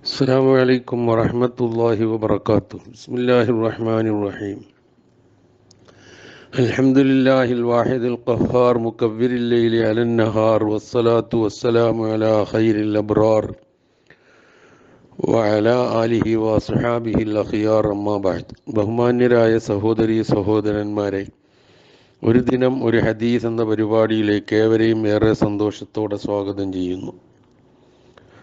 السلام عليكم ورحمة الله وبركاته بسم الله الرحمن الرحيم الحمد لله الواحد القهار مكبر الليل على النهار والصلاة والسلام على خير الأبرار وعلى آله وصحابه الأخيار أما بعد ബഹുമാന്യരായ സഹോദരി സഹോദരന്മാരെ ഒരു ദിനം ഒരു ഹദീസ് എന്ന പരിപാടിയിലേക്ക് ഏവരെയും ഏറെ സന്തോഷത്തോടെ സ്വാഗതം ചെയ്യുന്നു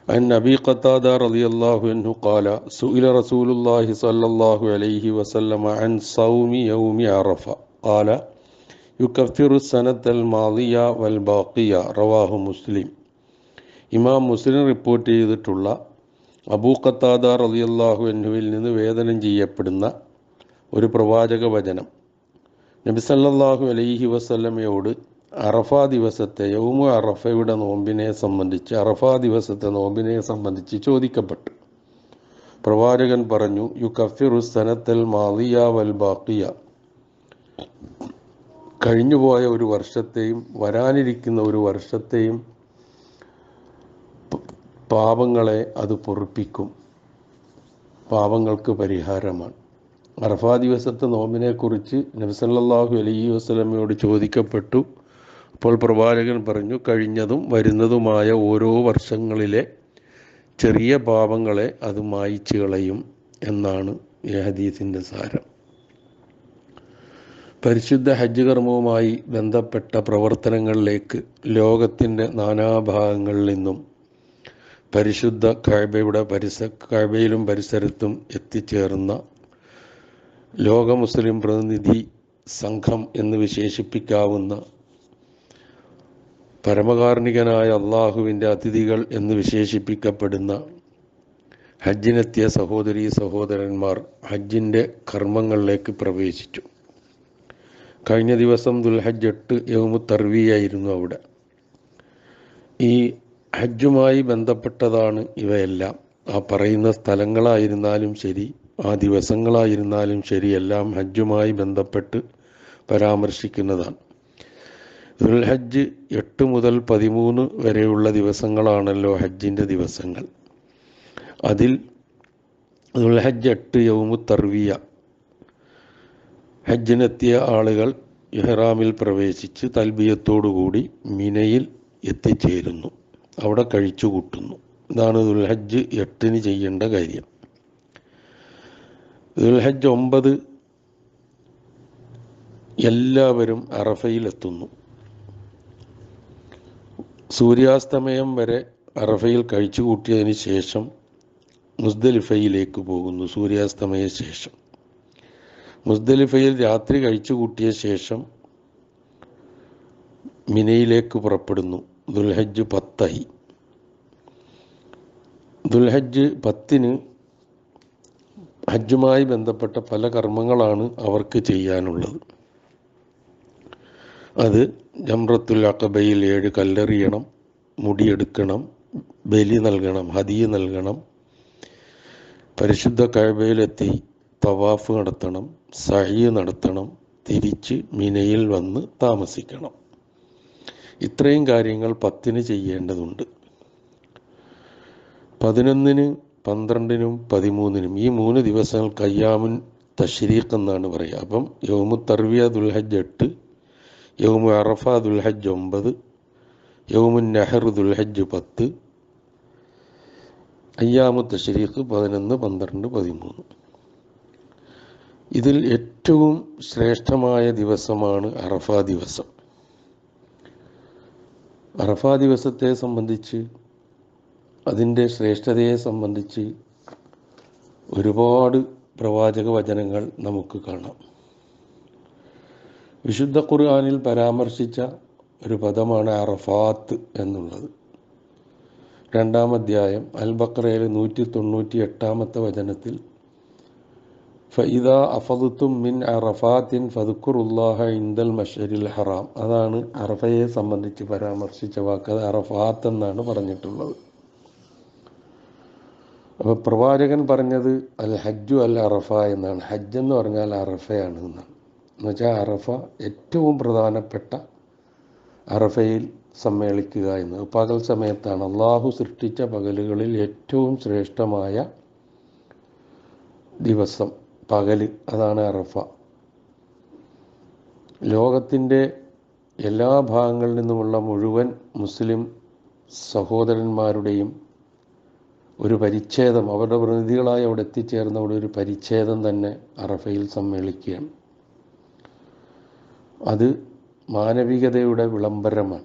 عن أبي قتادة رضي الله عنه قال سئل رسول الله صلى الله عليه وسلم عن صوم يوم عرفة قال يكفر السنة الماضية والباقية رواه مسلم ഇമാം മുസ്ലിം റിപ്പോർട്ട് ചെയ്തിട്ടുള്ള അബൂ ഖത്താദ റളിയല്ലാഹു അൻഹുവിൽ നിന്ന് വേദനം ചെയ്യപ്പെടുന്ന ഒരു പ്രവാചക വചനം നബി സല്ലല്ലാഹു അലൈഹി വസല്ലമയോട് അറഫ ദിവസത്തെ യൗമു അറഫയുടെ നോമ്പിനെ സംബന്ധിച്ച് അറഫ ദിവസത്തെ നോമ്പിനെ സംബന്ധിച്ച് ചോദിക്കപ്പെട്ടു. പ്രവാചകൻ പറഞ്ഞു യു കഫിറു സനത്തൽ മാലിയ വൽ ബാക്കിയ കഴിഞ്ഞുപോയ ഒരു വർഷത്തെയും വരാനിരിക്കുന്ന ഒരു വർഷത്തെയും പാപങ്ങളെ അത് പൊറുപ്പിക്കും. പാപങ്ങൾക്ക് പരിഹാരമാണ്. അറഫാ ദിവസത്തെ നോമ്പിനെക്കുറിച്ച് നബിസല്ലാഹു അലൈഹി വസ്ലമയോട് ചോദിക്കപ്പെട്ടു. അപ്പോൾ പ്രവാചകൻ പറഞ്ഞു കഴിഞ്ഞതും വരുന്നതുമായ ഓരോ വർഷങ്ങളിലെ ചെറിയ പാപങ്ങളെ അത് മായിച്ചു കളയും എന്നാണ് ഈ ഹദീസിന്റെ സാരം. പരിശുദ്ധ ഹജ്ജ് കർമ്മവുമായി ബന്ധപ്പെട്ട പ്രവർത്തനങ്ങളിലേക്ക് ലോകത്തിന്റെ നാനാഭാഗങ്ങളിൽ നിന്നും പരിശുദ്ധ കഴബയുടെ പരിസ കഴബയിലും പരിസരത്തും എത്തിച്ചേർന്ന ലോക മുസ്ലിം പ്രതിനിധി സംഘം എന്ന് വിശേഷിപ്പിക്കാവുന്ന പരമകാരുണികനായ അള്ളാഹുവിന്റെ അതിഥികൾ എന്ന് വിശേഷിപ്പിക്കപ്പെടുന്ന ഹജ്ജിനെത്തിയ സഹോദരീ സഹോദരന്മാർ ഹജ്ജിന്റെ കർമ്മങ്ങളിലേക്ക് പ്രവേശിച്ചു. കഴിഞ്ഞ ദിവസം ദുൽഹജ്ജ് എട്ട് യൗമു തർവിയായിരുന്നു അവിടെ. ഈ ഹജ്ജുമായി ബന്ധപ്പെട്ടതാണ് ഇവയെല്ലാം. ആ പറയുന്ന സ്ഥലങ്ങളായിരുന്നാലും ശരി ആ ദിവസങ്ങളായിരുന്നാലും ശരി എല്ലാം ഹജ്ജുമായി ബന്ധപ്പെട്ട് പരാമർശിക്കുന്നതാണ്. ദുൽഹജ്ജ് എട്ട് മുതൽ പതിമൂന്ന് വരെയുള്ള ദിവസങ്ങളാണല്ലോ ഹജ്ജിന്റെ ദിവസങ്ങൾ. അതിൽ ദുൽഹജ്ജ് എട്ട് യൗമു തർവിയ. ഹജ്ജിനെത്തിയ ആളുകൾ ഇഹ്റാമിൽ പ്രവേശിച്ച് തൽബിയത്തോടുകൂടി മിനയിൽ എത്തിച്ചേരുന്നു. അവിടെ കഴിച്ചു കൂട്ടുന്നു ഇതാണ് ദുൽഹജ്ജ് എട്ടിന് ചെയ്യേണ്ട കാര്യം. ദുൽഹജ്ജ് ഒമ്പത് എല്ലാവരും അറഫയിലെത്തുന്നു സൂര്യാസ്തമയം വരെ അറഫയിൽ കഴിച്ചു കൂട്ടിയതിന് ശേഷം മുസ്ദലിഫയിലേക്ക് പോകുന്നു സൂര്യാസ്തമയ ശേഷം. മുസ്ദലിഫയിൽ രാത്രി കഴിച്ചു കൂട്ടിയ ശേഷം മിനയിലേക്ക് പുറപ്പെടുന്നു. ദുൽഹജ്ജ് പത്തായി. ദുൽഹജ്ജ് പത്തിന് ഹജ്ജുമായി ബന്ധപ്പെട്ട പല കർമ്മങ്ങളാണ് അവർക്ക് ചെയ്യാനുള്ളത്. അത് ജംറത്തുൽ അക്കബയിൽ ഏഴ് കല്ലെറിയണം മുടിയെടുക്കണം ബലി നൽകണം ഹതിയ നൽകണം പരിശുദ്ധ കഴബയിലെത്തി തവാഫ് നടത്തണം സഹിയ നടത്തണം തിരിച്ച് മിനയിൽ വന്ന് താമസിക്കണം. ഇത്രയും കാര്യങ്ങൾ പത്തിന് ചെയ്യേണ്ടതുണ്ട്. പതിനൊന്നിന് പന്ത്രണ്ടിനും പതിമൂന്നിനും ഈ മൂന്ന് ദിവസങ്ങൾ കയ്യാമുൻ തഷ്രീഖ് എന്നാണ് പറയുക. അപ്പം യോമു തർവിയ ദുൽഹജ് എട്ട് യൗമു അറഫ ദുൽഹജ്ജ് ഒമ്പത് യൗമുൻ നെഹർ ദുൽഹജ്ജ് പത്ത് അയ്യാമു തഷ്രീഖ് പതിനൊന്ന് പന്ത്രണ്ട് പതിമൂന്ന്. ഇതിൽ ഏറ്റവും ശ്രേഷ്ഠമായ ദിവസമാണ് അറഫ ദിവസം. അറഫ ദിവസത്തെ സംബന്ധിച്ച് അതിന്റെ ശ്രേഷ്ഠതയെ സംബന്ധിച്ച് ഒരുപാട് പ്രവാചക വചനങ്ങൾ നമുക്ക് കാണാം. വിശുദ്ധ ഖുർആാനിൽ പരാമർശിച്ച ഒരു പദമാണ് അറഫാത്ത് എന്നുള്ളത്. രണ്ടാം അധ്യായം അൽ ബക്രയിലെ നൂറ്റി തൊണ്ണൂറ്റി എട്ടാമത്തെ വചനത്തിൽ ഫൈദ അഫദുത്തും മിൻ അറഫാത്തിൻ ഫതുക്കുറുല്ലാഹ ഇന്ദൽ മഷരിൽ ഹറാം. അതാണ് അറഫയെ സംബന്ധിച്ച് പരാമർശിച്ച വാക്ക്. അറഫാത്ത് എന്നാണ് പറഞ്ഞിട്ടുള്ളത്. അപ്പോൾ പ്രവാചകൻ പറഞ്ഞത് അൽ ഹജ്ജു അൽ അറഫ എന്നാണ്. ഹജ്ജ് എന്ന് പറഞ്ഞാൽ അറഫയാണ് എന്നാണ്. എന്നുവെച്ചാൽ അറഫ ഏറ്റവും പ്രധാനപ്പെട്ട അറഫയിൽ സമ്മേളിക്കുക എന്ന് പകൽ സമയത്താണ് അള്ളാഹു സൃഷ്ടിച്ച പകലുകളിൽ ഏറ്റവും ശ്രേഷ്ഠമായ ദിവസം പകൽ അതാണ് അറഫ. ലോകത്തിന്റെ എല്ലാ ഭാഗങ്ങളിൽ നിന്നുമുള്ള മുഴുവൻ മുസ്ലിം സഹോദരന്മാരുടെയും ഒരു പരിച്ഛേദം അവരുടെ പ്രതിനിധികളായി അവിടെ എത്തിച്ചേർന്നവിടെ ഒരു പരിച്ഛേദം തന്നെ അറഫയിൽ സമ്മേളിക്കുകയാണ്. അത് മാനവികതയുടെ വിളംബരമാണ്.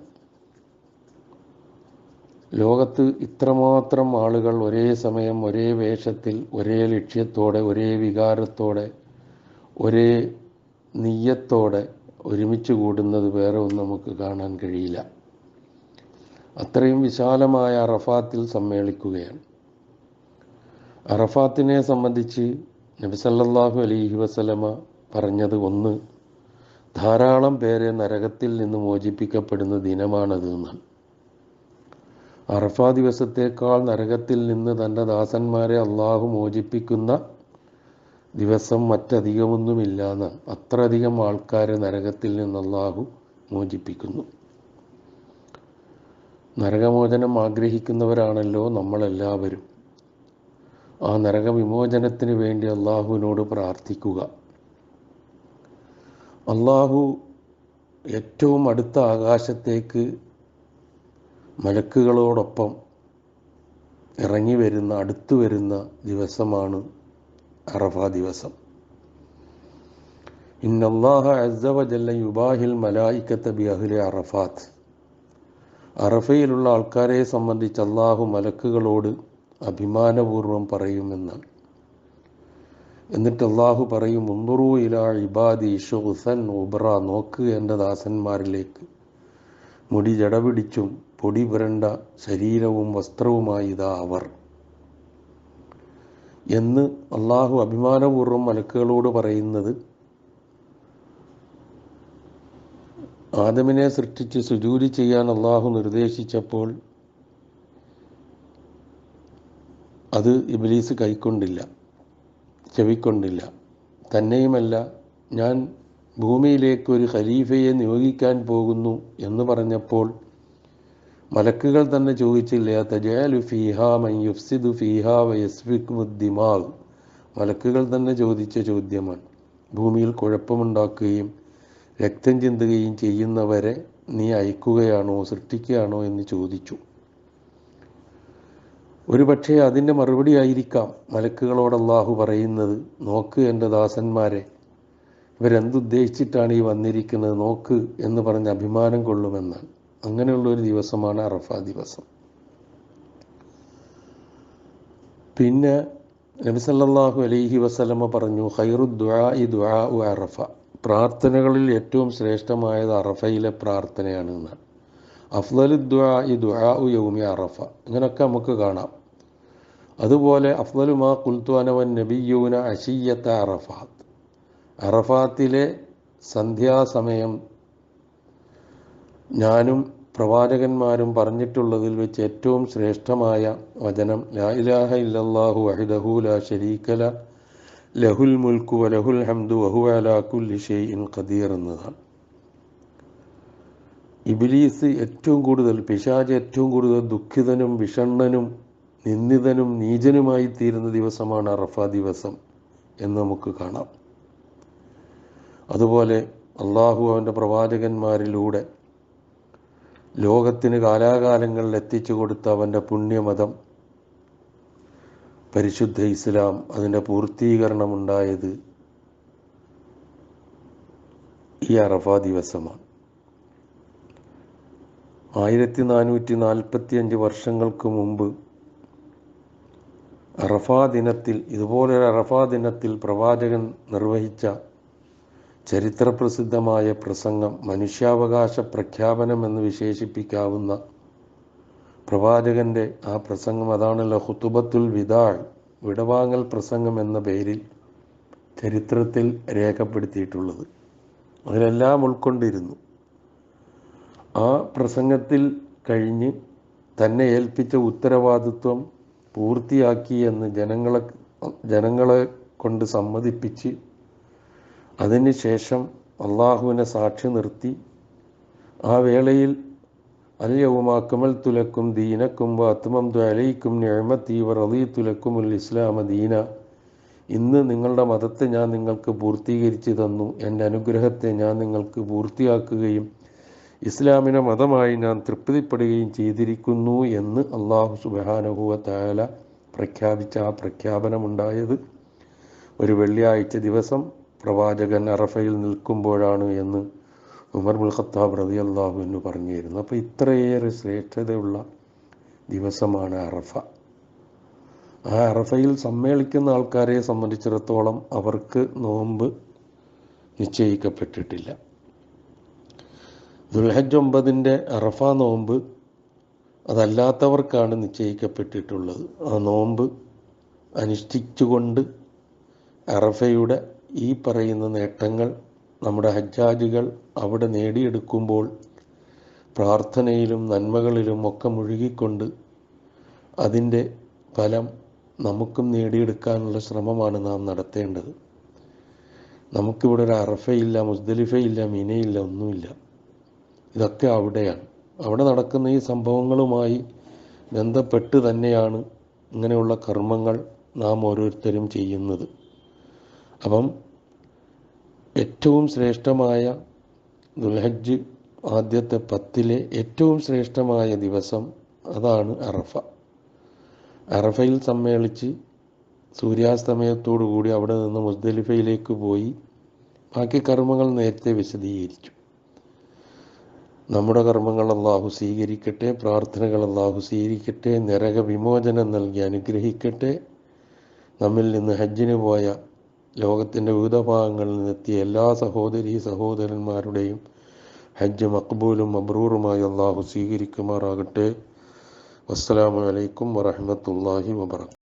ലോകത്ത് ഇത്രമാത്രം ആളുകൾ ഒരേ സമയം ഒരേ വേഷത്തിൽ ഒരേ ലക്ഷ്യത്തോടെ ഒരേ വികാരത്തോടെ ഒരേ നീയത്തോടെ ഒരുമിച്ച് കൂടുന്നത് വേറെ ഒന്നും നമുക്ക് കാണാൻ കഴിയില്ല. അത്രയും വിശാലമായ അറഫാത്തിൽ സമ്മേളിക്കുകയാണ്. അറഫാത്തിനെ സംബന്ധിച്ച് നബിസല്ലാഹു അലൈഹി വസലമ പറഞ്ഞത് ഒന്ന് ധാരാളം പേരെ നരകത്തിൽ നിന്ന് മോചിപ്പിക്കപ്പെടുന്ന ദിനമാണത് എന്നാണ് അറഫാ ദിവസത്തേക്കാൾ നരകത്തിൽ നിന്ന് തന്റെ ദാസന്മാരെ അള്ളാഹു മോചിപ്പിക്കുന്ന ദിവസം മറ്റധികമൊന്നുമില്ല എന്നാണ് അത്രയധികം ആൾക്കാരെ നരകത്തിൽ നിന്ന് അള്ളാഹു മോചിപ്പിക്കുന്നു. നരകമോചനം ആഗ്രഹിക്കുന്നവരാണല്ലോ നമ്മളെല്ലാവരും. ആ നരകവിമോചനത്തിന് വേണ്ടി അള്ളാഹുവിനോട് പ്രാർത്ഥിക്കുക. അള്ളാഹു ഏറ്റവും അടുത്ത ആകാശത്തേക്ക് മലക്കുകളോടൊപ്പം ഇറങ്ങി വരുന്ന അടുത്തു വരുന്ന ദിവസമാണ് അറഫ ദിവസം. ഇന്നല്ലാഹ അസ്സവ ജല്ല യുബാഹിൽ മലായിക്കത്ത ബി അഹ്ലെ അറഫാത്ത്. അറഫയിലുള്ള ആൾക്കാരെ സംബന്ധിച്ച് അള്ളാഹു മലക്കുകളോട് അഭിമാനപൂർവം പറയുമെന്നാണ്. എന്നിട്ട് അള്ളാഹു പറയും മുന്തുറു ഇല ഇബാദി ഷുഹുസൻ ഉബ്ര. നോക്ക് എന്റെ ദാസന്മാരിലേക്ക്. മുടി ജടപിടിച്ചും പൊടി പുരണ്ട ശരീരവും വസ്ത്രവുമായി ഇതാ അവർ. എന്ന് അള്ളാഹു അഭിമാനപൂർവം മലക്കുകളോട് പറയുന്നത് ആദമിനെ സൃഷ്ടിച്ച് സുജൂരി ചെയ്യാൻ അള്ളാഹു നിർദ്ദേശിച്ചപ്പോൾ അത് ഇബ്ലീസ് കൈക്കൊണ്ടില്ല. ചെവിക്കൊണ്ടില്ല. തന്നെയുമല്ല ഞാൻ ഭൂമിയിലേക്ക് ഒരു ഖലീഫയെ നിയോഗിക്കാൻ പോകുന്നു എന്ന് പറഞ്ഞപ്പോൾ മലക്കുകൾ തന്നെ ചോദിച്ചില്ല തജാലു ഫീഹ മയ്യുഫ്സിദു ഫീഹ വയസ്ഫിക്കുദ്ദിമാവ് മലക്കുകൾ തന്നെ ചോദിച്ച ചോദ്യമാണ്. ഭൂമിയിൽ കുഴപ്പമുണ്ടാക്കുകയും രക്തം ചിന്തുകയും ചെയ്യുന്നവരെ നീ അയക്കുകയാണോ സൃഷ്ടിക്കുകയാണോ എന്ന് ചോദിച്ചു. ഒരു പക്ഷേ അതിന്റെ മറുപടി ആയിരിക്കാം മലക്കുകളോട് അള്ളാഹു പറയുന്നത്. നോക്ക് എന്റെ ദാസന്മാരെ ഇവരെന്തുദ്ദേശിച്ചിട്ടാണ് ഈ വന്നിരിക്കുന്നത്? നോക്ക് എന്ന് പറഞ്ഞ് അഭിമാനം കൊള്ളുമെന്നാണ്. അങ്ങനെയുള്ള ഒരു ദിവസമാണ് അറഫ ദിവസം. പിന്നെ നബിസല്ലാഹു അലൈഹി വസലമ പറഞ്ഞു ഖൈറു ദുആ ഇ ദുആ അറഫ. പ്രാർത്ഥനകളിൽ ഏറ്റവും ശ്രേഷ്ഠമായത് അറഫയിലെ പ്രാർത്ഥനയാണ് എന്നാണ്. അഫ്ലലു ദുആ ഇ ദുആ യൗമി അറഫ. ഇങ്ങനൊക്കെ നമുക്ക് കാണാം. അതുപോലെ അഫ്ലലു മാ കുൽത്വാനവൻ നബിയൂന അഷിയത്ത അറഫാത്ത്. അറഫാത്തിലെ സന്ധ്യാസമയം ഞാനും പ്രവാചകന്മാരും പറഞ്ഞിട്ടുള്ളതിൽ വെച്ച് ഏറ്റവും ശ്രേഷ്ഠമായ വചനം ലാ ഇലാഹ ഇല്ലല്ലാഹു വഹ്ദഹു ലാ ശരീകല ലഹുൽ മുൽക്കു വലഹുൽ ഹംദു വഹു അലാ കുല്ലി ഷൈഇൻ ഖദീർ എന്നതാണ്. ഇബിലീസ് ഏറ്റവും കൂടുതൽ പിശാജ് ഏറ്റവും കൂടുതൽ ദുഃഖിതനും വിഷണ്ണനും നിന്ദിതനും നീചനുമായി തീരുന്ന ദിവസമാണ് അറഫ ദിവസം എന്ന് നമുക്ക് കാണാം. അതുപോലെ അള്ളാഹു അവന്റെ പ്രവാചകന്മാരിലൂടെ ലോകത്തിന് കാലാകാലങ്ങളിൽ എത്തിച്ചു കൊടുത്ത അവന്റെ പുണ്യമതം പരിശുദ്ധ ഇസ്ലാം അതിന്റെ പൂർത്തീകരണമുണ്ടായത് ഈ അറഫ ദിവസമാണ്. ആയിരത്തി നാനൂറ്റി നാൽപ്പത്തി അഞ്ച് വർഷങ്ങൾക്ക് മുമ്പ് അറഫാ ദിനത്തിൽ ഇതുപോലൊരു അറഫാ ദിനത്തിൽ പ്രവാചകൻ നിർവഹിച്ച ചരിത്രപ്രസിദ്ധമായ പ്രസംഗം മനുഷ്യാവകാശ പ്രഖ്യാപനം എന്ന് വിശേഷിപ്പിക്കാവുന്ന പ്രവാചകന്റെ ആ പ്രസംഗം അതാണല്ലോ ഹുത്തുബത്തുൽ വിദാൾ വിടവാങ്ങൽ പ്രസംഗം എന്ന പേരിൽ ചരിത്രത്തിൽ രേഖപ്പെടുത്തിയിട്ടുള്ളത്. അതിലെല്ലാം ഉൾക്കൊണ്ടിരുന്നു. ആ പ്രസംഗത്തിൽ കഴിഞ്ഞ് തന്നെ ഏൽപ്പിച്ച ഉത്തരവാദിത്വം പൂർത്തിയാക്കി എന്ന് ജനങ്ങളെ ജനങ്ങളെ കൊണ്ട് സമ്മതിപ്പിച്ച് അതിനുശേഷം അള്ളാഹുവിനെ സാക്ഷി നിർത്തി. ആ വേളയിൽ അല്യവുമാക്കമൽ തുലക്കും ദീനക്കും വാത്മം അലയിക്കും ഞഴമത്തി തുലക്കും ഉൽ ഇസ്ലാമ ദീന. ഇന്ന് നിങ്ങളുടെ മതത്തെ ഞാൻ നിങ്ങൾക്ക് പൂർത്തീകരിച്ചു തന്നു. എന്റെ അനുഗ്രഹത്തെ ഞാൻ നിങ്ങൾക്ക് പൂർത്തിയാക്കുകയും ഇസ്ലാമിനെ മതമായി ഞാൻ തൃപ്തിപ്പെടുകയും ചെയ്തിരിക്കുന്നു എന്ന് അള്ളാഹു സുബാനഹുവ താല പ്രഖ്യാപിച്ച ആ പ്രഖ്യാപനമുണ്ടായത്. ഒരു വെള്ളിയാഴ്ച ദിവസം പ്രവാചകൻ അറഫയിൽ നിൽക്കുമ്പോഴാണ് എന്ന് ഉമർ മുൽ ഖത്താബ് റതി അള്ളാഹു എന്ന് പറഞ്ഞിരുന്നു. അപ്പോൾ ഇത്രയേറെ ശ്രേഷ്ഠതയുള്ള ദിവസമാണ് അറഫ. ആ അറഫയിൽ സമ്മേളിക്കുന്ന ആൾക്കാരെ സംബന്ധിച്ചിടത്തോളം അവർക്ക് നോമ്പ് നിശ്ചയിക്കപ്പെട്ടിട്ടില്ല. ദുൽഹജ് ഒമ്പതിന്റെ അറഫ നോമ്പ് അതല്ലാത്തവർക്കാണ് നിശ്ചയിക്കപ്പെട്ടിട്ടുള്ളത്. ആ നോമ്പ് അനുഷ്ഠിച്ചുകൊണ്ട് അറഫയുടെ ഈ പറയുന്ന നേട്ടങ്ങൾ നമ്മുടെ ഹജ്ജാജികൾ അവിടെ നേടിയെടുക്കുമ്പോൾ പ്രാർത്ഥനയിലും നന്മകളിലും ഒക്കെ മുഴുകിക്കൊണ്ട് അതിന്റെ ഫലം നമുക്കും നേടിയെടുക്കാനുള്ള ശ്രമമാണ് നാം നടത്തേണ്ടത്. നമുക്കിവിടെ ഒരു അറഫയില്ല മുസ്ദലിഫയില്ല മിനയില്ല ഒന്നുമില്ല. ഇതൊക്കെ അവിടെയാണ്. അവിടെ നടക്കുന്ന ഈ സംഭവങ്ങളുമായി ബന്ധപ്പെട്ട് തന്നെയാണ് ഇങ്ങനെയുള്ള കർമ്മങ്ങൾ നാം ഓരോരുത്തരും ചെയ്യുന്നത്. അപ്പം ഏറ്റവും ശ്രേഷ്ഠമായ ദുൽഹജ്ജ് ആദ്യത്തെ പത്തിലെ ഏറ്റവും ശ്രേഷ്ഠമായ ദിവസം അതാണ് അറഫ. അറഫയിൽ സമ്മേളിച്ച് സൂര്യാസ്തമയത്തോടു കൂടി അവിടെ നിന്ന് മുസ്ദലിഫയിലേക്ക് പോയി ബാക്കി കർമ്മങ്ങൾ നേരത്തെ വിശദീകരിച്ചു. നമ്മുടെ കർമ്മങ്ങൾ അള്ളാഹു സ്വീകരിക്കട്ടെ പ്രാർത്ഥനകൾ അള്ളാഹു സ്വീകരിക്കട്ടെ നരക വിമോചനം നൽകി അനുഗ്രഹിക്കട്ടെ. നമ്മിൽ നിന്ന് ഹജ്ജിന് പോയ ലോകത്തിന്റെ വിവിധ ഭാഗങ്ങളിൽ നിന്നെത്തിയ എല്ലാ സഹോദരി സഹോദരന്മാരുടെയും ഹജ്ജ് മക്ബൂലും മബ്രൂറുമായി അള്ളാഹു സ്വീകരിക്കുമാറാകട്ടെ. വസ്സലാമു അലൈക്കും വറഹമത്തല്ലാഹി വബർക്കാത്തു